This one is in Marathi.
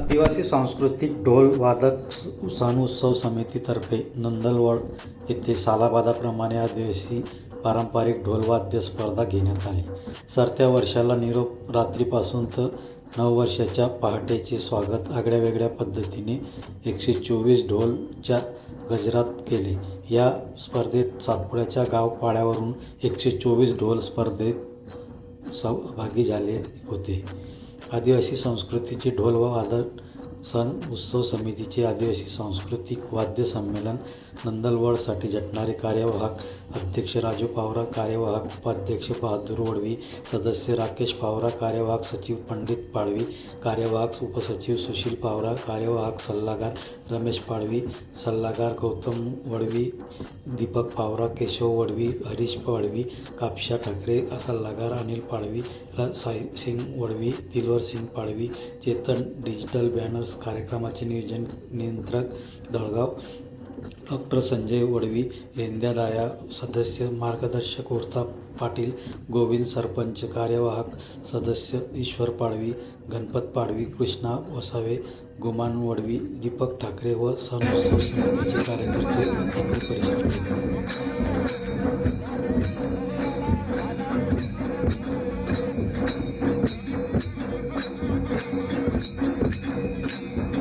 आदिवासी सांस्कृतिक ढोल वादक सण उत्सव समितीतर्फे नंदलवड येथे सालाबादाप्रमाणे आदिवासी पारंपरिक ढोलवाद्य स्पर्धा घेण्यात आली. सरत्या वर्षाला निरोप रात्रीपासून तर नऊ वर्षाच्या पहाटेचे स्वागत आगळ्या वेगळ्या पद्धतीने एकशे चोवीस ढोलच्या गजरात केले. या स्पर्धेत सातपुड्याच्या गावपाड्यावरून एकशे चोवीस ढोल स्पर्धेत सहभागी झाले होते. आदिवासी संस्कृतीचे ढोल व वादन सण उत्सव समितीचे आदिवासी सांस्कृतिक वाद्य संमेलन नंदलवडसाठी झटणारे कार्यवाहक अध्यक्ष राजू पावरा कार्यवाहक उपाध्यक्ष बहादूर वडवी सदस्य राकेश पावरा कार्यवाहक सचिव पंडित पाडवी कार्यवाहक उपसचिव सुशील पावरा कार्यवाहक सल्लागार रमेश पाडवी सल्लागार गौतम वडवी दीपक पावरा केशव वडवी हरीश पाडवी कापशा ठाकरे सल्लागार अनिल पाडवी साई सिंग वडवी दिलवर सिंग पाडवी चेतन डिजिटल दिवस कार्यक्रमाचे नियोजन नियंत्रक दळगाव डॉक्टर संजय वडवी रेंद्यादाया सदस्य मार्गदर्शक उर्ता पाटील गोविंद सरपंच कार्यवाहक सदस्य ईश्वर पाडवी गणपत पाडवी कृष्णा वसावे गुमान वडवी दीपक ठाकरे व सण समितीचे कार्यकर्ते